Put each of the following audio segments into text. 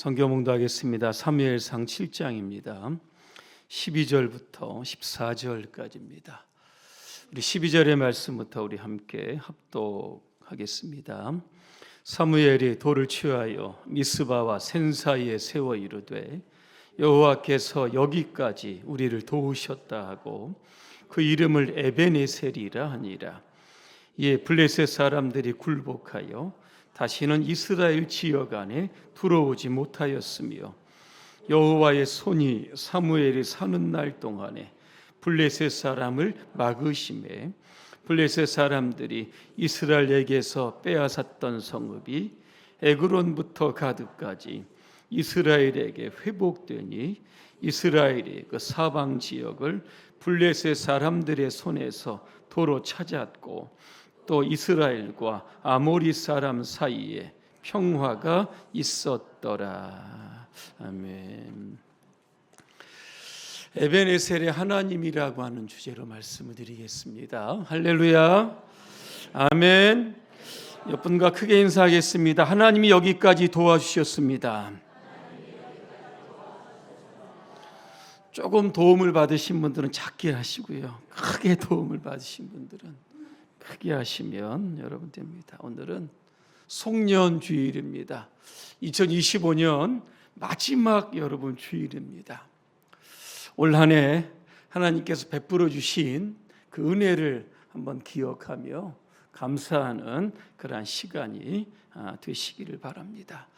성경 봉도 하겠습니다. 사무엘상 7장입니다. 12절부터 14절까지입니다. 우리 12절의 말씀부터 우리 함께 합독하겠습니다. 사무엘이 돌을 취하여 미스바와 센 사이에 세워 이르되 여호와께서 여기까지 우리를 도우셨다 하고 그 이름을 에베네셀이라 하니라. 이에 블레셋 사람들이 굴복하여 다시는 이스라엘 지역 안에 들어오지 못하였으며 여호와의 손이 사무엘이 사는 날 동안에 블레셋 사람을 막으심에 블레셋 사람들이 이스라엘에게서 빼앗았던 성읍이 에그론부터 가드까지 이스라엘에게 회복되니 이스라엘이 그 사방 지역을 블레셋 사람들의 손에서 도로 찾았고 또 이스라엘과 아모리 사람 사이에 평화가 있었더라. 아멘. 에베네셀의 하나님이라고 하는 주제로 말씀을 드리겠습니다. 할렐루야. 아멘. 옆분과 크게 인사하겠습니다. 하나님이 여기까지 도와주셨습니다. 조금 도움을 받으신 분들은 작게 하시고요. 크게 도움을 받으신 분들은 크게 하시면 여러분 됩니다. 오늘은 송년 주일입니다. 2025년 마지막 여러분 주일입니다. 올 한 해 하나님께서 베풀어 주신 그 은혜를 한번 기억하며 감사하는 그러한 시간이 아, 되시기를 바랍니다.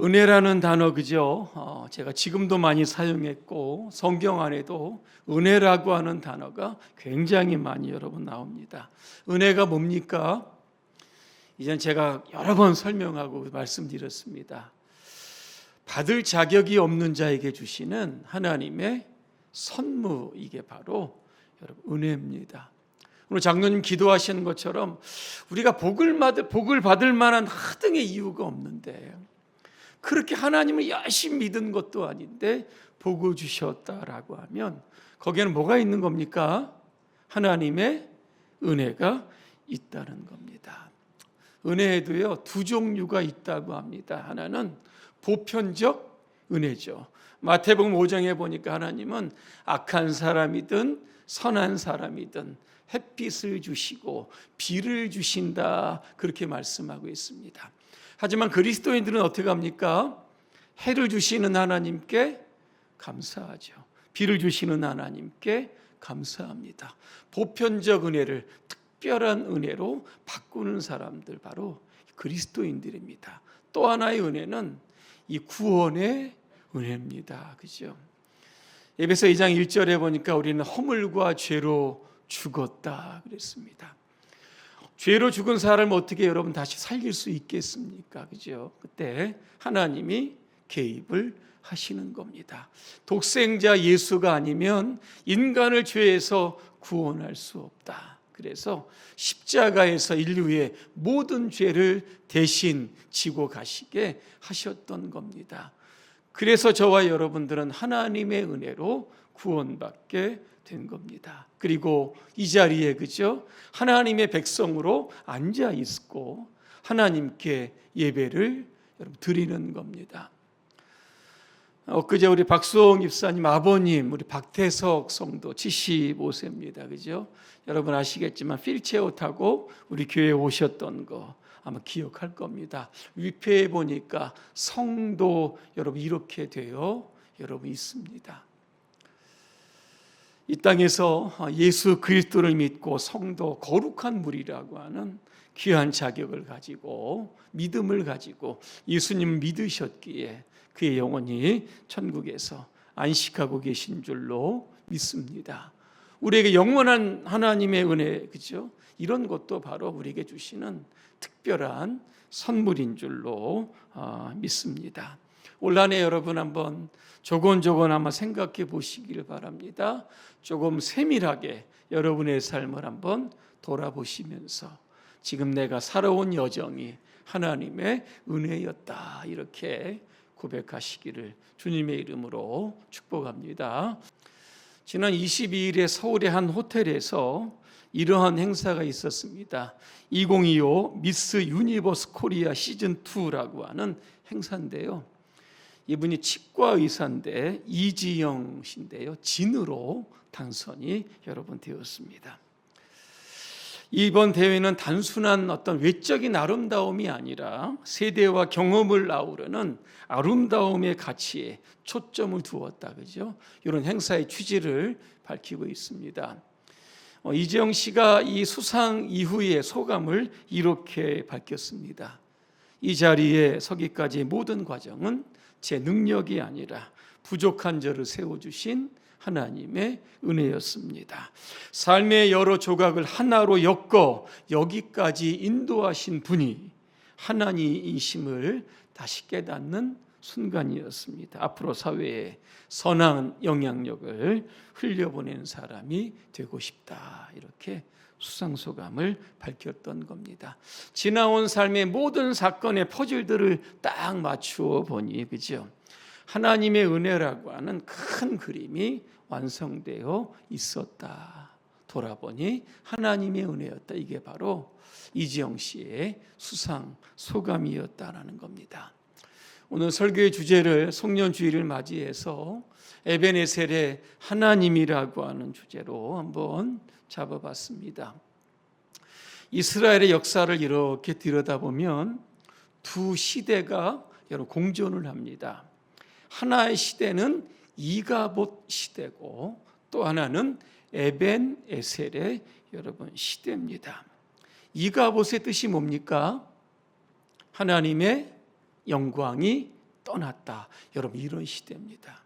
은혜라는 단어 그죠? 어, 제가 지금도 많이 사용했고 성경 안에도 은혜라고 하는 단어가 굉장히 많이 여러분 나옵니다. 은혜가 뭡니까? 이젠 제가 여러 번 설명하고 말씀드렸습니다. 받을 자격이 없는 자에게 주시는 하나님의 선무 이게 바로 여러분 은혜입니다. 오늘 장로님 기도하시는 것처럼 우리가 복을 받을 복을 받을 만한 하등의 이유가 없는데 그렇게 하나님을 열심히 믿은 것도 아닌데 복을 주셨다라고 하면 거기에는 뭐가 있는 겁니까? 하나님의 은혜가 있다는 겁니다. 은혜에도요 두 종류가 있다고 합니다. 하나는 보편적 은혜죠. 마태복음 5장에 보니까 하나님은 악한 사람이든 선한 사람이든 햇빛을 주시고 비를 주신다 그렇게 말씀하고 있습니다. 하지만 그리스도인들은 어떻게 합니까? 해를 주시는 하나님께 감사하죠. 비를 주시는 하나님께 감사합니다. 보편적 은혜를 특별한 은혜로 바꾸는 사람들 바로 그리스도인들입니다. 또 하나의 은혜는 이 구원의 은혜입니다. 그죠? 에베소 2장 1절에 보니까 우리는 허물과 죄로 죽었다 그랬습니다. 죄로 죽은 사람을 어떻게 여러분 다시 살릴 수 있겠습니까? 그죠? 그때 하나님이 개입을 하시는 겁니다. 독생자 예수가 아니면 인간을 죄에서 구원할 수 없다. 그래서 십자가에서 인류의 모든 죄를 대신 지고 가시게 하셨던 겁니다. 그래서 저와 여러분들은 하나님의 은혜로 구원받게 된 겁니다. 그리고 이 자리에 그죠? 하나님의 백성으로 앉아 있고 하나님께 예배를 드리는 겁니다. 엊그제 우리 박수홍 입사님 아버님 우리 박태석 성도 75세입니다. 그죠? 여러분 아시겠지만 휠체어 타고 우리 교회에 오셨던 거 아마 기억할 겁니다. 위패에 보니까 성도 여러분 이렇게 되어 여러분 있습니다. 이 땅에서 예수 그리스도를 믿고 성도 거룩한 무리라고 하는 귀한 자격을 가지고 믿음을 가지고 예수님 믿으셨기에 그의 영혼이 천국에서 안식하고 계신 줄로 믿습니다. 우리에게 영원한 하나님의 은혜 그죠? 이런 것도 바로 우리에게 주시는 특별한 선물인 줄로 아, 믿습니다. 올 한해 여러분 한번 조곤조곤 한번 생각해 보시길 바랍니다. 조금 세밀하게 여러분의 삶을 한번 돌아보시면서 지금 내가 살아온 여정이 하나님의 은혜였다 이렇게 고백하시기를 주님의 이름으로 축복합니다. 지난 22일에 서울의 한 호텔에서 이러한 행사가 있었습니다. 2025 미스 유니버스 코리아 시즌 2라고 하는 행사인데요. 이분이 치과 의사인데 이지영 씨인데요. 진으로 당선이 여러분 되었습니다. 이번 대회는 단순한 어떤 외적인 아름다움이 아니라 세대와 경험을 아우르는 아름다움의 가치에 초점을 두었다. 그죠? 이런 행사의 취지를 밝히고 있습니다. 어, 이재영 씨가 이 수상 이후의 소감을 이렇게 밝혔습니다. 이 자리에 서기까지의 모든 과정은 제 능력이 아니라 부족한 저를 세워주신 하나님의 은혜였습니다. 삶의 여러 조각을 하나로 엮어 여기까지 인도하신 분이 하나님이심을 다시 깨닫는 순간이었습니다. 앞으로 사회에 선한 영향력을 흘려보내는 사람이 되고 싶다. 이렇게 수상소감을 밝혔던 겁니다. 지나온 삶의 모든 사건의 퍼즐들을 딱 맞추어 보니 그죠? 하나님의 은혜라고 하는 큰 그림이 완성되어 있었다. 돌아보니 하나님의 은혜였다. 이게 바로 이지영 씨의 수상 소감이었다라는 겁니다. 오늘 설교의 주제를 송년주의를 맞이해서 에베네셀의 하나님이라고 하는 주제로 한번 잡아봤습니다. 이스라엘의 역사를 이렇게 들여다보면 두 시대가 여러분 공존을 합니다. 하나의 시대는 이가봇 시대고 또 하나는 에벤 에셀의 여러분 시대입니다. 이가봇의 뜻이 뭡니까? 하나님의 영광이 떠났다. 여러분 이런 시대입니다.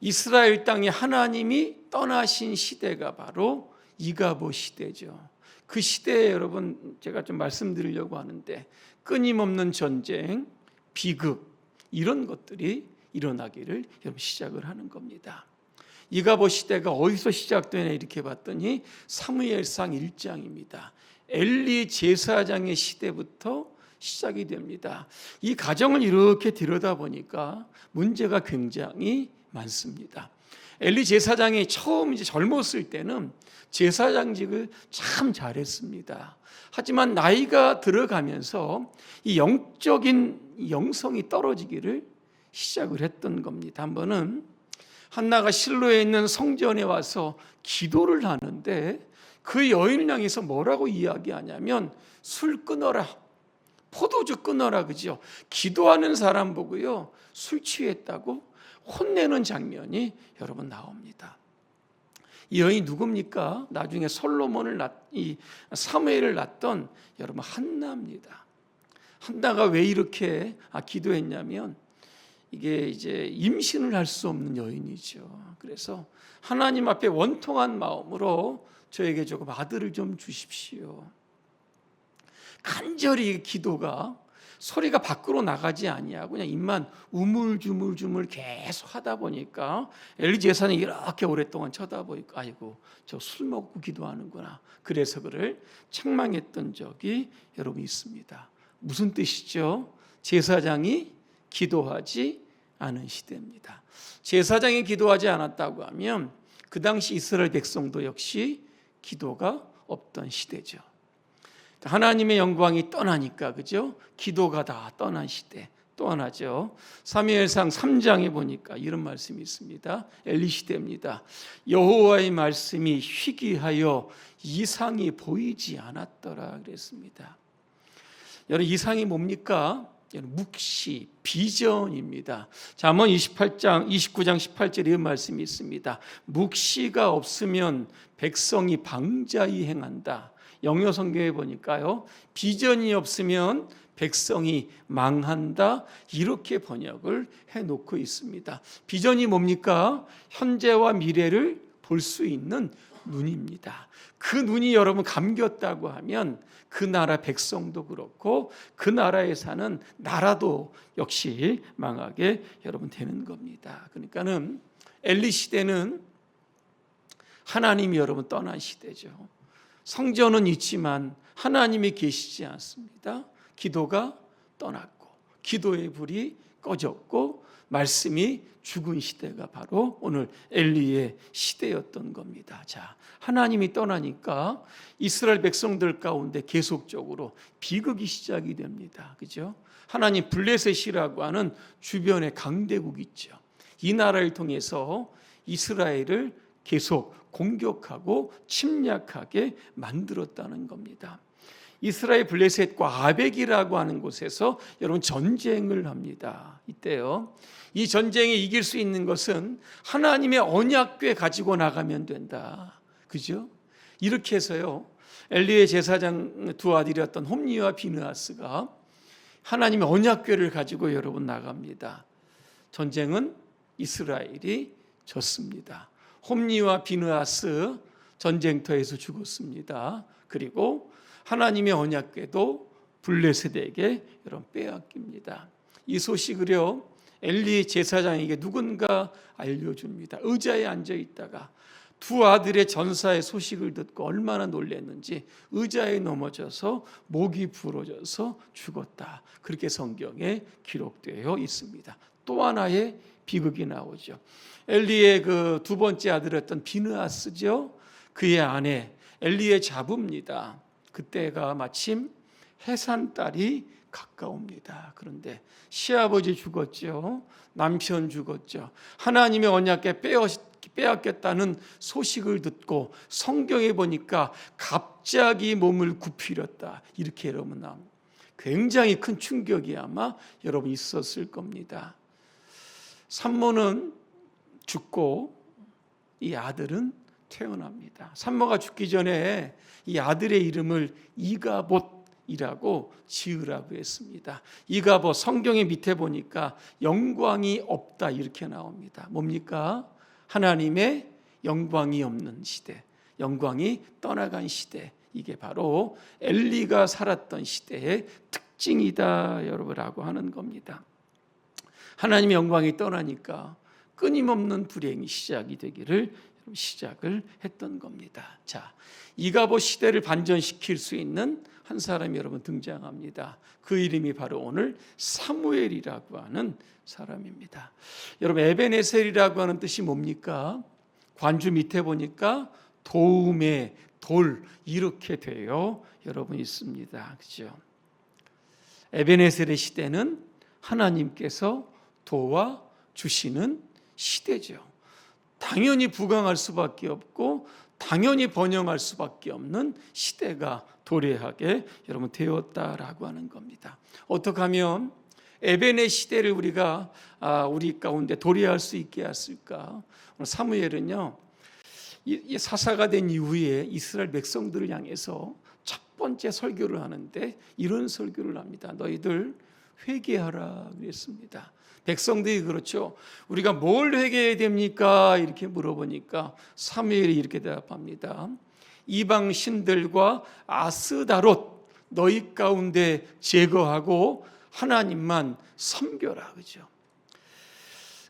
이스라엘 땅에 하나님이 떠나신 시대가 바로 이가봇 시대죠. 그 시대에 여러분 제가 좀 말씀드리려고 하는데 끊임없는 전쟁, 비극 이런 것들이 일어나기를 여러분 시작을 하는 겁니다. 이가봇 시대가 어디서 시작되냐 이렇게 봤더니 사무엘상 1장입니다. 엘리 제사장의 시대부터 시작이 됩니다. 이 가정을 이렇게 들여다보니까 문제가 굉장히 많습니다. 엘리 제사장이 처음 이제 젊었을 때는 제사장직을 참 잘했습니다. 하지만 나이가 들어가면서 이 영적인 영성이 떨어지기를 시작을 했던 겁니다. 한 번은 한나가 실로에 있는 성전에 와서 기도를 하는데 그 여인을 향해서 뭐라고 이야기하냐면 술 끊어라. 포도주 끊어라 그죠? 기도하는 사람 보고요. 술 취했다고 혼내는 장면이 여러분 나옵니다. 이 여인이 누굽니까? 나중에 솔로몬을 낳, 이 사무엘을 낳던 여러분 한나입니다. 한나가 왜 이렇게 아, 기도했냐면 이게 이제 임신을 할 수 없는 여인이죠. 그래서 하나님 앞에 원통한 마음으로 저에게 조금 아들을 좀 주십시오. 간절히 기도가 소리가 밖으로 나가지 아니하고 그냥 입만 우물주물주물 계속 하다 보니까 엘리 제사는 이렇게 오랫동안 쳐다보니까 아이고 저 술 먹고 기도하는구나. 그래서 그를 책망했던 적이 여러분 있습니다. 무슨 뜻이죠? 제사장이 기도하지 않은 시대입니다. 제사장이 기도하지 않았다고 하면 그 당시 이스라엘 백성도 역시 기도가 없던 시대죠. 하나님의 영광이 떠나니까 그죠? 기도가 다 떠난 시대. 또 하나죠. 사무엘상 3장에 보니까 이런 말씀이 있습니다. 엘리 시대입니다. 여호와의 말씀이 희귀하여 이상이 보이지 않았더라 그랬습니다. 여러분 이상이 뭡니까? 묵시, 비전입니다. 잠언 28장, 29장 18절에 이런 말씀이 있습니다. 묵시가 없으면 백성이 방자히 행한다. 영어 성경에 보니까요. 비전이 없으면 백성이 망한다. 이렇게 번역을 해 놓고 있습니다. 비전이 뭡니까? 현재와 미래를 볼 수 있는 눈입니다. 그 눈이 여러분 감겼다고 하면 그 나라 백성도 그렇고 그 나라에 사는 나라도 역시 망하게 여러분 되는 겁니다. 그러니까는 엘리 시대는 하나님이 여러분 떠난 시대죠. 성전은 있지만 하나님이 계시지 않습니다. 기도가 떠났고 기도의 불이 꺼졌고 말씀이 죽은 시대가 바로 오늘 엘리의 시대였던 겁니다. 자, 하나님이 떠나니까 이스라엘 백성들 가운데 계속적으로 비극이 시작이 됩니다. 그죠? 하나님 블레셋이라고 하는 주변의 강대국 있죠. 이 나라를 통해서 이스라엘을 계속 공격하고 침략하게 만들었다는 겁니다. 이스라엘 블레셋과 아벡이라고 하는 곳에서 여러분 전쟁을 합니다. 이때요. 이 전쟁에 이길 수 있는 것은 하나님의 언약궤 가지고 나가면 된다. 그죠? 이렇게 해서요. 엘리의 제사장 두 아들이었던 홈리와 비느하스가 하나님의 언약궤를 가지고 여러분 나갑니다. 전쟁은 이스라엘이 졌습니다. 홈리와 비느하스 전쟁터에서 죽었습니다. 그리고 하나님의 언약궤도 블레셋에게 여러분 빼앗깁니다. 이 소식을요 엘리 제사장에게 누군가 알려줍니다. 의자에 앉아 있다가 두 아들의 전사의 소식을 듣고 얼마나 놀랐는지 의자에 넘어져서 목이 부러져서 죽었다. 그렇게 성경에 기록되어 있습니다. 또 하나의 비극이 나오죠. 엘리의 그 두 번째 아들이었던 비느하스죠. 그의 아내 엘리의 자부입니다. 그때가 마침 해산달이 가까웁니다. 그런데 시아버지 죽었죠. 남편 죽었죠. 하나님의 언약에 빼앗, 빼앗겼다는 소식을 듣고 성경에 보니까 갑자기 몸을 굽히렸다. 이렇게 여러분 나 굉장히 큰 충격이 아마 여러분 있었을 겁니다. 산모는 죽고 이 아들은 태어납니다. 산모가 죽기 전에 이 아들의 이름을 이가봇이라고 지으라고 했습니다. 이가봇 성경의 밑에 보니까 영광이 없다 이렇게 나옵니다. 뭡니까? 하나님의 영광이 없는 시대, 영광이 떠나간 시대. 이게 바로 엘리가 살았던 시대의 특징이다 여러분라고 하는 겁니다. 하나님의 영광이 떠나니까 끊임없는 불행이 시작이 되기를 시작을 했던 겁니다. 자, 이가봇 시대를 반전시킬 수 있는 한 사람이 여러분 등장합니다. 그 이름이 바로 오늘 사무엘이라고 하는 사람입니다. 여러분 에베네셀이라고 하는 뜻이 뭡니까? 관주 밑에 보니까 도움의 돌 이렇게 되어 여러분 있습니다. 그죠? 에베네셀의 시대는 하나님께서 도와 주시는 시대죠. 당연히 부강할 수밖에 없고 당연히 번영할 수밖에 없는 시대가 도래하게 여러분 되었다라고 하는 겁니다. 어떻게 하면 에벤의 시대를 우리가 아, 우리 가운데 도래할 수 있게 했을까? 사무엘은요 이 사사가 된 이후에 이스라엘 백성들을 향해서 첫 번째 설교를 하는데 이런 설교를 합니다. 너희들 회개하라 그랬습니다. 백성들이 그렇죠. 우리가 뭘 회개해야 됩니까? 이렇게 물어보니까 사무엘이 이렇게 대답합니다. 이방 신들과 아스다롯 너희 가운데 제거하고 하나님만 섬겨라 그죠.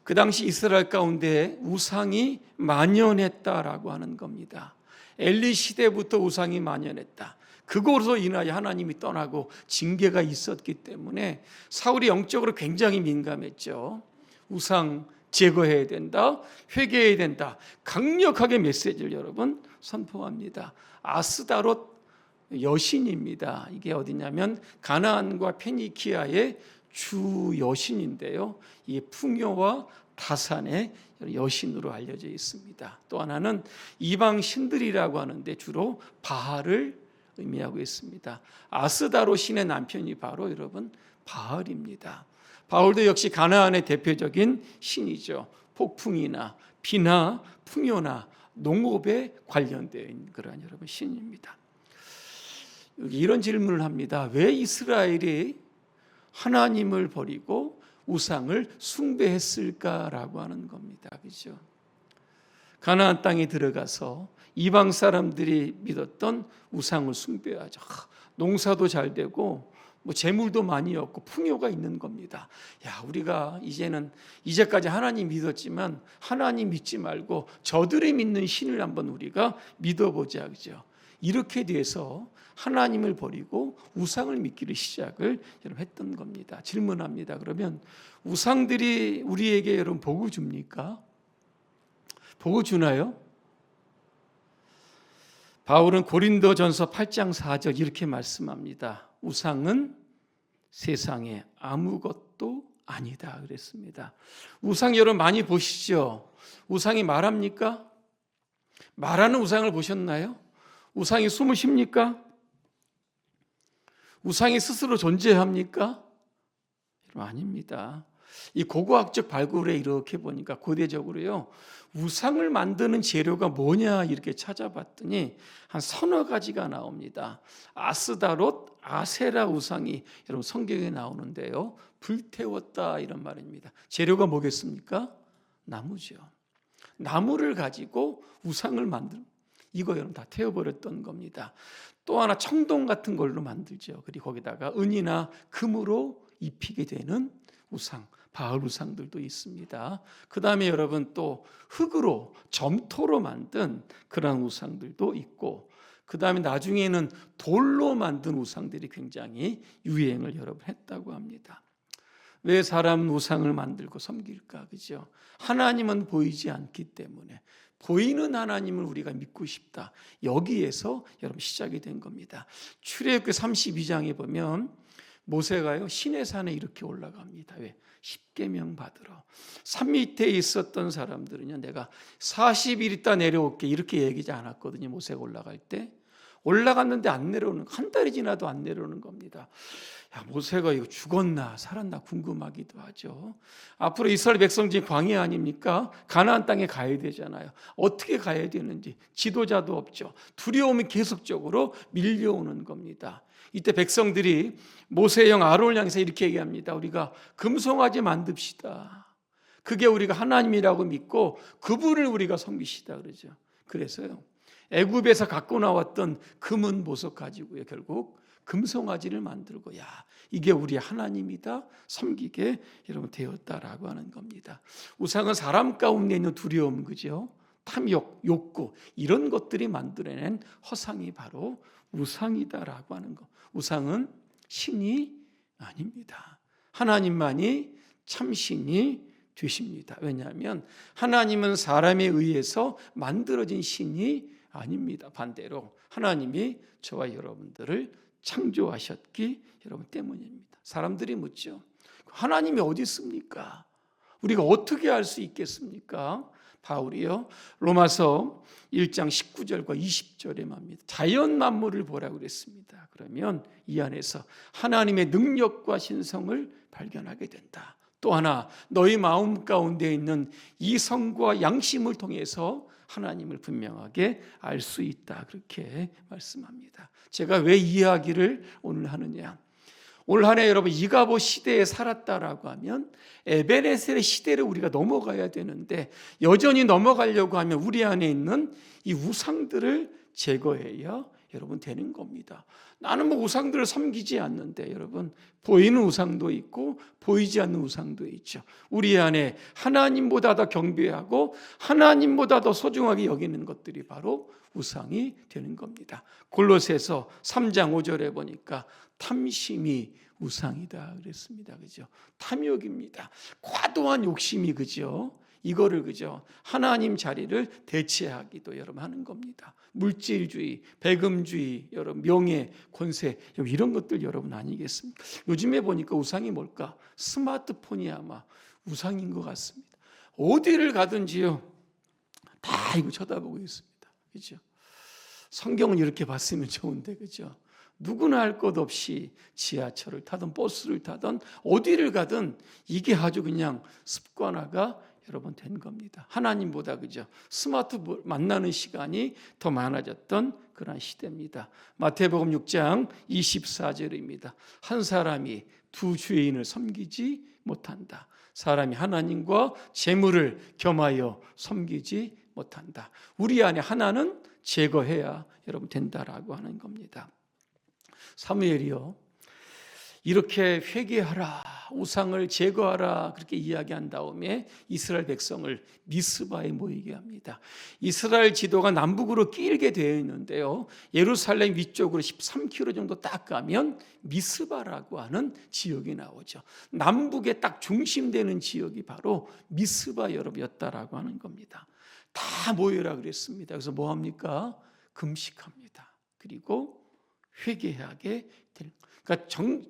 그 당시 이스라엘 가운데 우상이 만연했다라고 하는 겁니다. 엘리 시대부터 우상이 만연했다. 그것으로 인하여 하나님이 떠나고 징계가 있었기 때문에 사울이 영적으로 굉장히 민감했죠. 우상 제거해야 된다. 회개해야 된다. 강력하게 메시지를 여러분 선포합니다. 아스다롯 여신입니다. 이게 어디냐면 가나안과 페니키아의 주 여신인데요. 이 풍요와 다산의 여신으로 알려져 있습니다. 또 하나는 이방 신들이라고 하는데 주로 바알을 의미하고 있습니다. 아스다로 신의 남편이 바로 여러분 바알입니다. 바울도 역시 가나안의 대표적인 신이죠. 폭풍이나 비나 풍요나 농업에 관련된 그러한 여러분 신입니다. 이런 질문을 합니다. 왜 이스라엘이 하나님을 버리고 우상을 숭배했을까라고 하는 겁니다. 그죠? 가나안 땅에 들어가서 이방 사람들이 믿었던 우상을 숭배하죠. 농사도 잘 되고 뭐 재물도 많이 얻고 풍요가 있는 겁니다. 야, 우리가 이제는 이제까지 하나님 믿었지만 하나님 믿지 말고 저들이 믿는 신을 한번 우리가 믿어 보자 그죠? 이렇게 돼서 하나님을 버리고 우상을 믿기를 시작을 여러분 했던 겁니다. 질문합니다. 그러면 우상들이 우리에게 여러분 복을 줍니까? 복을 주나요? 바울은 고린도전서 8장 4절 이렇게 말씀합니다. 우상은 세상에 아무것도 아니다 그랬습니다. 우상 여러분 많이 보시죠? 우상이 말합니까? 말하는 우상을 보셨나요? 우상이 숨을 쉽니까? 우상이 스스로 존재합니까? 아닙니다. 이 고고학적 발굴에 이렇게 보니까 고대적으로요. 우상을 만드는 재료가 뭐냐 이렇게 찾아봤더니 한 서너 가지가 나옵니다. 아스다롯, 아세라 우상이 여러분 성경에 나오는데요. 불태웠다 이런 말입니다. 재료가 뭐겠습니까? 나무죠. 나무를 가지고 우상을 만들 이거 여러분 다 태워버렸던 겁니다. 또 하나 청동 같은 걸로 만들죠. 그리고 거기다가 은이나 금으로 입히게 되는 우상, 바울 우상들도 있습니다. 그 다음에 여러분 또 흙으로 점토로 만든 그런 우상들도 있고 그 다음에 나중에는 돌로 만든 우상들이 굉장히 유행을 여러분 했다고 합니다. 왜 사람은 우상을 만들고 섬길까? 그죠? 하나님은 보이지 않기 때문에 보이는 하나님을 우리가 믿고 싶다. 여기에서 여러분 시작이 된 겁니다. 출애굽기 32장에 보면 모세가요 신의 산에 이렇게 올라갑니다. 왜? 십계명 받으러. 산 밑에 있었던 사람들은요 내가 40일 있다 내려올게 이렇게 얘기하지 않았거든요. 모세가 올라갈 때 올라갔는데 안 내려오는 한 달이 지나도 안 내려오는 겁니다. 야, 모세가 이거 죽었나 살았나 궁금하기도 하죠. 앞으로 이스라엘 백성 중 광야 아닙니까? 가나안 땅에 가야 되잖아요. 어떻게 가야 되는지 지도자도 없죠. 두려움이 계속적으로 밀려오는 겁니다. 이때 백성들이 모세형 아론을 향해서 이렇게 얘기합니다. 우리가 금송아지 만듭시다. 그게 우리가 하나님이라고 믿고 그분을 우리가 섬기시다 그러죠. 그래서요. 애굽에서 갖고 나왔던 금은 보석 가지고요. 결국 금송아지를 만들고 야 이게 우리 하나님이다 섬기게 여러분 되었다라고 하는 겁니다. 우상은 사람 가운데 있는 두려움 그죠? 탐욕, 욕구 이런 것들이 만들어낸 허상이 바로 우상이다라고 하는 것. 우상은 신이 아닙니다. 하나님만이 참 신이 되십니다. 왜냐하면 하나님은 사람에 의해서 만들어진 신이 아닙니다. 반대로 하나님이 저와 여러분들을 창조하셨기 여러분 때문입니다. 사람들이 묻죠. 하나님이 어디 있습니까? 우리가 어떻게 알 수 있겠습니까? 바울이요. 로마서 1장 19절과 20절에 말입니다. 자연 만물을 보라고 그랬습니다. 그러면 이 안에서 하나님의 능력과 신성을 발견하게 된다. 또 하나 너희 마음 가운데 있는 이성과 양심을 통해서 하나님을 분명하게 알 수 있다. 그렇게 말씀합니다. 제가 왜이 이야기를 오늘 하느냐? 올 한해 여러분 이가보 시대에 살았다라고 하면 에베레셀의 시대를 우리가 넘어가야 되는데 여전히 넘어가려고 하면 우리 안에 있는 이 우상들을 제거해야 여러분 되는 겁니다. 나는 뭐 우상들을 섬기지 않는데 여러분 보이는 우상도 있고 보이지 않는 우상도 있죠. 우리 안에 하나님보다 더 경배하고 하나님보다 더 소중하게 여기는 것들이 바로 우상이 되는 겁니다. 골로새서 3장 5절에 보니까 탐심이 우상이다 그랬습니다. 그죠? 탐욕입니다. 과도한 욕심이 그죠? 이거를 그죠? 하나님 자리를 대체하기도 여러분 하는 겁니다. 물질주의, 배금주의, 여러분 명예, 권세 이런 것들 여러분 아니겠습니까? 요즘에 보니까 우상이 뭘까? 스마트폰이 아마 우상인 것 같습니다. 어디를 가든지요 다 이거 쳐다보고 있습니다. 그죠? 성경은 이렇게 봤으면 좋은데 그죠? 누구나 할 것 없이 지하철을 타든 버스를 타든 어디를 가든 이게 아주 그냥 습관화가 여러분 된 겁니다. 하나님보다 그죠? 스마트 만나는 시간이 더 많아졌던 그런 시대입니다. 마태복음 6장 24절입니다. 한 사람이 두 주인을 섬기지 못한다. 사람이 하나님과 재물을 겸하여 섬기지 못한다. 우리 안에 하나는 제거해야 여러분 된다라고 하는 겁니다. 사무엘이요. 이렇게 회개하라, 우상을 제거하라 그렇게 이야기한 다음에 이스라엘 백성을 미스바에 모이게 합니다. 이스라엘 지도가 남북으로 끼게 되어 있는데요. 예루살렘 위쪽으로 13km 정도 딱 가면 미스바라고 하는 지역이 나오죠. 남북에 딱 중심되는 지역이 바로 미스바 여러분이었다라고 하는 겁니다. 다 모여라 그랬습니다. 그래서 뭐 합니까? 금식합니다. 그리고 회개하게 그러니까 정,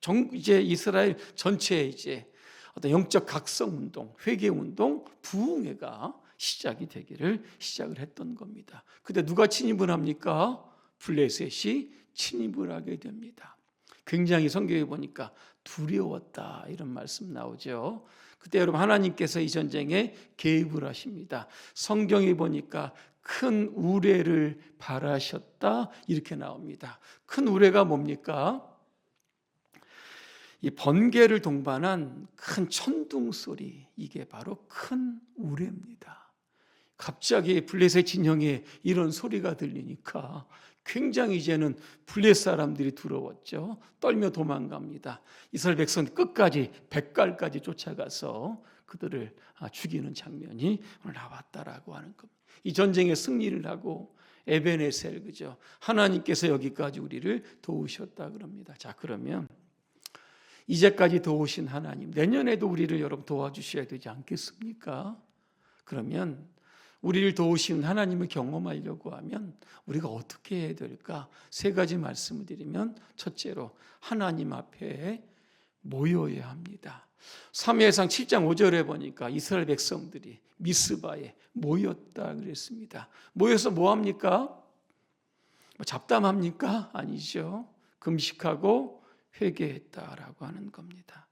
정, 이제 이스라엘 전체에 이제 어떤 영적 각성 운동, 회개 운동, 부흥회가 시작이 되기를 시작을 했던 겁니다. 근데 누가 침입을 합니까? 블레셋이 침입을 하게 됩니다. 굉장히 성경에 보니까 두려웠다 이런 말씀 나오죠. 그때 여러분 하나님께서 이 전쟁에 개입을 하십니다. 성경에 보니까 큰 우레를 바라셨다 이렇게 나옵니다. 큰 우레가 뭡니까? 이 번개를 동반한 큰 천둥 소리 이게 바로 큰 우레입니다. 갑자기 블레셋 진영에 이런 소리가 들리니까 굉장히 이제는 블레셋 사람들이 두려웠죠. 떨며 도망갑니다. 이스라엘 백성 끝까지 백갈까지 쫓아가서 그들을 아, 죽이는 장면이 오늘 나왔다라고 하는 겁니다. 이 전쟁에 승리를 하고 에베네셀 그죠? 하나님께서 여기까지 우리를 도우셨다 그럽니다. 자 그러면 이제까지 도우신 하나님 내년에도 우리를 여러분 도와주셔야 되지 않겠습니까? 그러면 우리를 도우시는 하나님을 경험하려고 하면 우리가 어떻게 해야 될까? 세 가지 말씀을 드리면 첫째로 하나님 앞에 모여야 합니다. 3회상 7장 5절에 보니까 이스라엘 백성들이 미스바에 모였다 그랬습니다. 모여서 뭐 합니까? 뭐 잡담합니까? 아니죠. 금식하고 회개했다라고 하는 겁니다.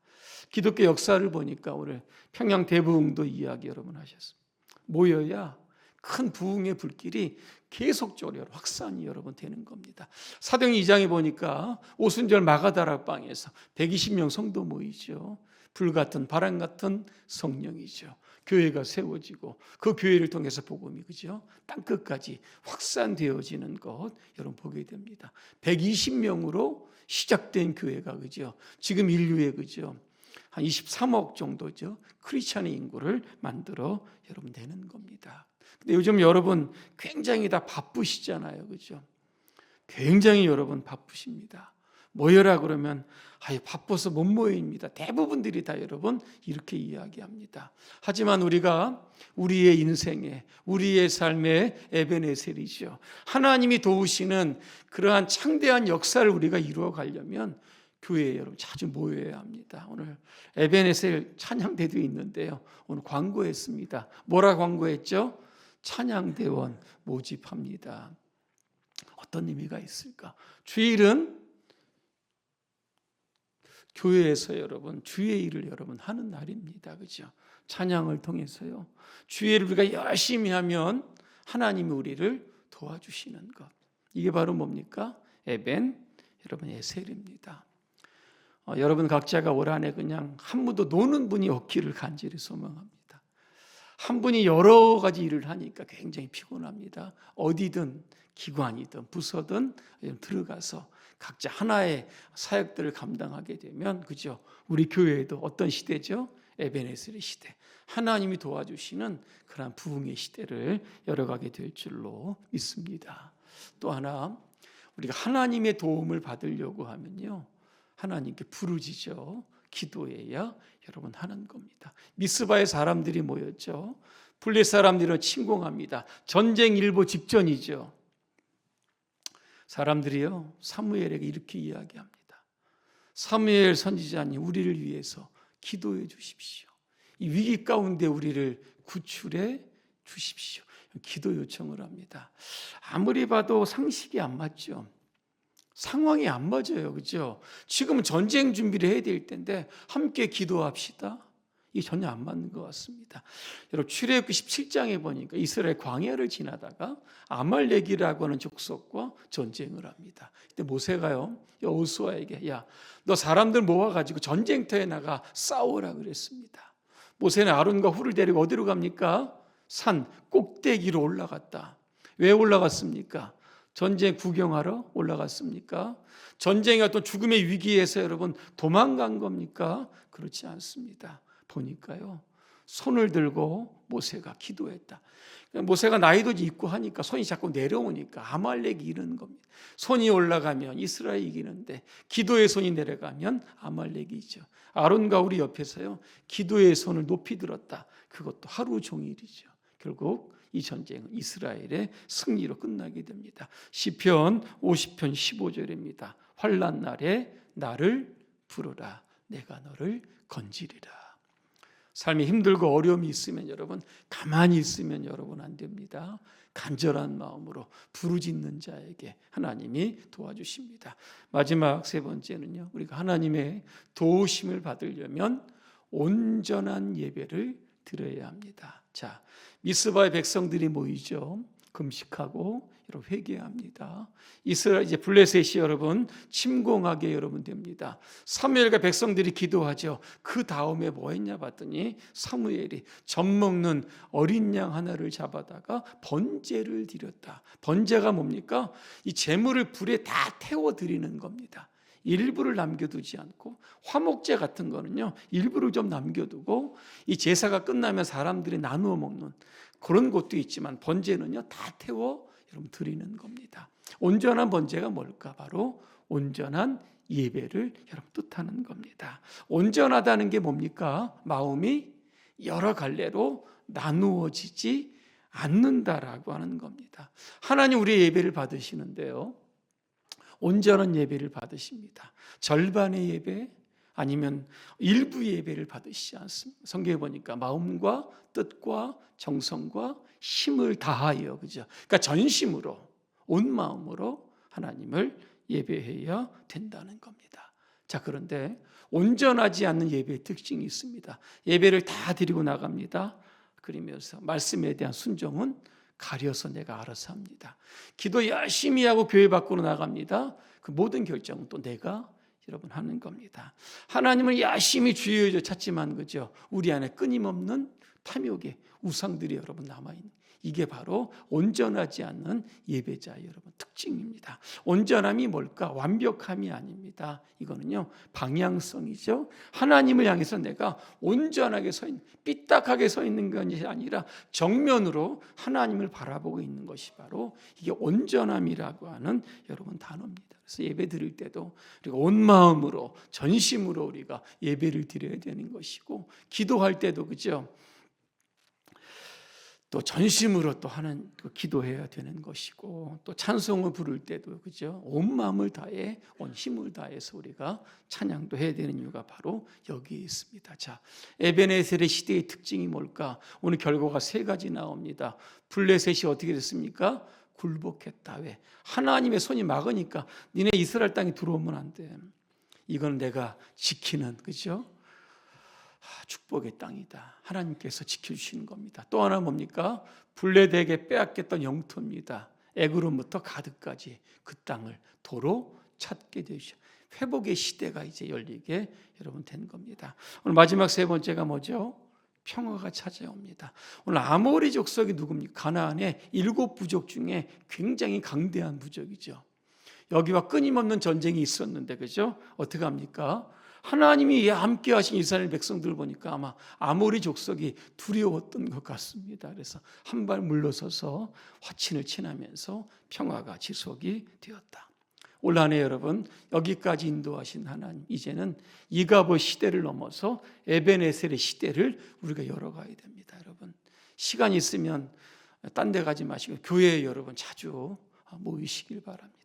기독교 역사를 보니까 오늘 평양 대부흥도 이야기 여러분 하셨습니다. 모여야 큰 부흥의 불길이 계속적으로 확산이 여러분 되는 겁니다. 사도행 2장에 보니까 오순절 마가다락방에서 120명 성도 모이죠. 불 같은 바람 같은 성령이죠. 교회가 세워지고 그 교회를 통해서 복음이 그죠? 땅 끝까지 확산되어지는 것 여러분 보게 됩니다. 120명으로 시작된 교회가 그죠? 지금 인류의 그죠? 한 23억 정도죠. 크리스천의 인구를 만들어 여러분 되는 겁니다. 근데 요즘 여러분 굉장히 다 바쁘시잖아요. 그죠? 굉장히 여러분 바쁘십니다. 모여라 그러면 아예 바빠서 못 모입니다. 대부분들이 다 여러분 이렇게 이야기합니다. 하지만 우리가 우리의 인생에 우리의 삶의 에베네셀이죠. 하나님이 도우시는 그러한 창대한 역사를 우리가 이루어 가려면 교회에 여러분 자주 모여야 합니다. 오늘 에베네셀 찬양 대도 있는데요. 오늘 광고했습니다. 뭐라 광고했죠? 찬양대원 모집합니다. 어떤 의미가 있을까? 주일은 교회에서 여러분 주의 일을 여러분 하는 날입니다. 그죠? 찬양을 통해서요. 주의 일을 우리가 열심히 하면 하나님이 우리를 도와주시는 것. 이게 바로 뭡니까? 에벤 여러분 에셀입니다. 어, 여러분 각자가 올 한해 그냥 한 분도 노는 분이 없기를 간절히 소망합니다. 한 분이 여러 가지 일을 하니까 굉장히 피곤합니다. 어디든 기관이든 부서든 들어가서 각자 하나의 사역들을 감당하게 되면 그죠? 우리 교회에도 어떤 시대죠? 에베네스의 시대. 하나님이 도와주시는 그러한 부흥의 시대를 열어가게 될 줄로 믿습니다. 또 하나 우리가 하나님의 도움을 받으려고 하면요. 하나님께 부르짖어 기도해야 여러분 하는 겁니다. 미스바의 사람들이 모였죠. 블레 사람들은 침공합니다. 전쟁 일보 직전이죠. 사람들이요 사무엘에게 이렇게 이야기합니다. 사무엘 선지자님 우리를 위해서 기도해 주십시오. 이 위기 가운데 우리를 구출해 주십시오. 기도 요청을 합니다. 아무리 봐도 상식이 안 맞죠. 상황이 안 맞아요. 그죠? 지금 전쟁 준비를 해야 될 텐데 함께 기도합시다. 이게 전혀 안 맞는 것 같습니다. 여러분 출애굽기 17장에 보니까 이스라엘 광야를 지나다가 아말렉이라고 하는 족속과 전쟁을 합니다. 그때 모세가요 여호수아에게 야 너 사람들 모아가지고 전쟁터에 나가 싸우라 그랬습니다. 모세는 아론과 훌을 데리고 어디로 갑니까? 산 꼭대기로 올라갔다. 왜 올라갔습니까? 전쟁 구경하러 올라갔습니까? 전쟁의 어떤 죽음의 위기에서 여러분 도망간 겁니까? 그렇지 않습니다. 보니까요. 손을 들고 모세가 기도했다. 모세가 나이도 있고 하니까 손이 자꾸 내려오니까 아말렉이 이르는 겁니다. 손이 올라가면 이스라엘이 이기는데 기도의 손이 내려가면 아말렉이죠. 아론과 우리 옆에서요. 기도의 손을 높이 들었다. 그것도 하루 종일이죠. 결국 이 전쟁은 이스라엘의 승리로 끝나게 됩니다. 시편 50편 15절입니다. 환란 날에 나를 부르라 내가 너를 건지리라. 삶이 힘들고 어려움이 있으면 여러분 가만히 있으면 여러분 안 됩니다. 간절한 마음으로 부르짖는 자에게 하나님이 도와주십니다. 마지막 세 번째는요. 우리가 하나님의 도우심을 받으려면 온전한 예배를 드려야 합니다. 자, 미스바의 백성들이 모이죠. 금식하고 여러분 회개합니다. 이스라엘 이제 블레셋이 여러분 침공하게 여러분 됩니다. 사무엘과 백성들이 기도하죠. 그 다음에 뭐 했냐 봤더니 사무엘이 젖 먹는 어린 양 하나를 잡아다가 번제를 드렸다. 번제가 뭡니까? 이 제물을 불에 다 태워 드리는 겁니다. 일부를 남겨두지 않고 화목제 같은 거는요 일부를 좀 남겨두고 이 제사가 끝나면 사람들이 나누어 먹는 그런 것도 있지만 번제는요 다 태워 여러분 드리는 겁니다. 온전한 번제가 뭘까? 바로 온전한 예배를 여러분 뜻하는 겁니다. 온전하다는 게 뭡니까? 마음이 여러 갈래로 나누어지지 않는다라고 하는 겁니다. 하나님 우리의 예배를 받으시는데요. 온전한 예배를 받으십니다. 절반의 예배 아니면 일부 예배를 받으시지 않습니다. 성경에 보니까 마음과 뜻과 정성과 힘을 다하여 그죠? 그러니까 전심으로 온 마음으로 하나님을 예배해야 된다는 겁니다. 자, 그런데 온전하지 않는 예배의 특징이 있습니다. 예배를 다 드리고 나갑니다. 그러면서 말씀에 대한 순종은 가려서 내가 알아서 합니다. 기도 열심히 하고 교회 밖으로 나갑니다. 그 모든 결정은 또 내가 여러분 하는 겁니다. 하나님을 열심히 주여 찾지만 그죠? 우리 안에 끊임없는 탐욕의 우상들이 여러분 남아 있는 이게 바로 온전하지 않는 예배자 여러분 특징입니다. 온전함이 뭘까? 완벽함이 아닙니다. 이거는요 방향성이죠. 하나님을 향해서 내가 온전하게 서 있는 삐딱하게 서 있는 것이 아니라 정면으로 하나님을 바라보고 있는 것이 바로 이게 온전함이라고 하는 여러분 단어입니다. 그래서 예배 드릴 때도 우리가 온 마음으로 전심으로 우리가 예배를 드려야 되는 것이고 기도할 때도 그죠. 또 전심으로 또 하는 그 기도해야 되는 것이고 또 찬송을 부를 때도 그죠 온 마음을 다해 온 힘을 다해서 우리가 찬양도 해야 되는 이유가 바로 여기에 있습니다. 자 에베네셀의 시대의 특징이 뭘까? 오늘 결과가 세 가지 나옵니다. 블레셋이 어떻게 됐습니까? 굴복했다. 왜? 하나님의 손이 막으니까 니네 이스라엘 땅에 들어오면 안 돼. 이건 내가 지키는 그죠? 아, 축복의 땅이다. 하나님께서 지켜주시는 겁니다. 또 하나 뭡니까? 블레덱에 빼앗겼던 영토입니다. 에그론부터 가드까지 그 땅을 도로 찾게 되죠. 회복의 시대가 이제 열리게 여러분 된 겁니다. 오늘 마지막 세 번째가 뭐죠? 평화가 찾아옵니다. 오늘 아모리 족속이 누굽니까? 가나안의 일곱 부족 중에 굉장히 강대한 부족이죠. 여기와 끊임없는 전쟁이 있었는데 그죠? 어떻게 합니까? 하나님이 함께 하신 이스라엘 백성들 보니까 아마 아모리 족속이 두려웠던 것 같습니다. 그래서 한 발 물러서서 화친을 친하면서 평화가 지속이 되었다. 올 한해 여러분 여기까지 인도하신 하나님 이제는 이가보 시대를 넘어서 에베네셀의 시대를 우리가 열어가야 됩니다. 여러분 시간 있으면 딴 데 가지 마시고 교회에 여러분 자주 모이시길 바랍니다.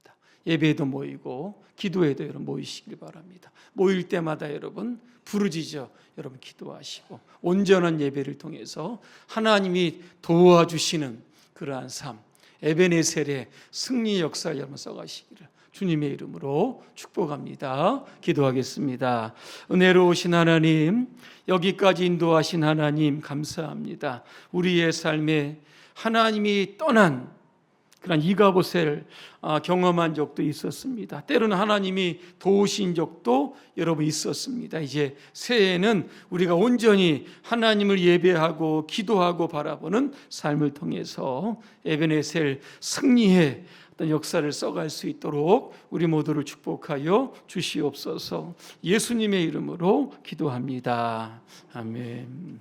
예배에도 모이고 기도에도 여러분 모이시길 바랍니다. 모일 때마다 여러분 부르짖어 여러분 기도하시고 온전한 예배를 통해서 하나님이 도와주시는 그러한 삶 에베네셀의 승리 역사 여러분 써가시기를 주님의 이름으로 축복합니다. 기도하겠습니다. 은혜로우신 하나님, 여기까지 인도하신 하나님 감사합니다. 우리의 삶에 하나님이 떠난 그런 이가보셀 아, 경험한 적도 있었습니다. 때로는 하나님이 도우신 적도 여러분 있었습니다. 이제 새해에는 우리가 온전히 하나님을 예배하고 기도하고 바라보는 삶을 통해서 에베네셀 승리의 어떤 역사를 써갈 수 있도록 우리 모두를 축복하여 주시옵소서. 예수님의 이름으로 기도합니다. 아멘.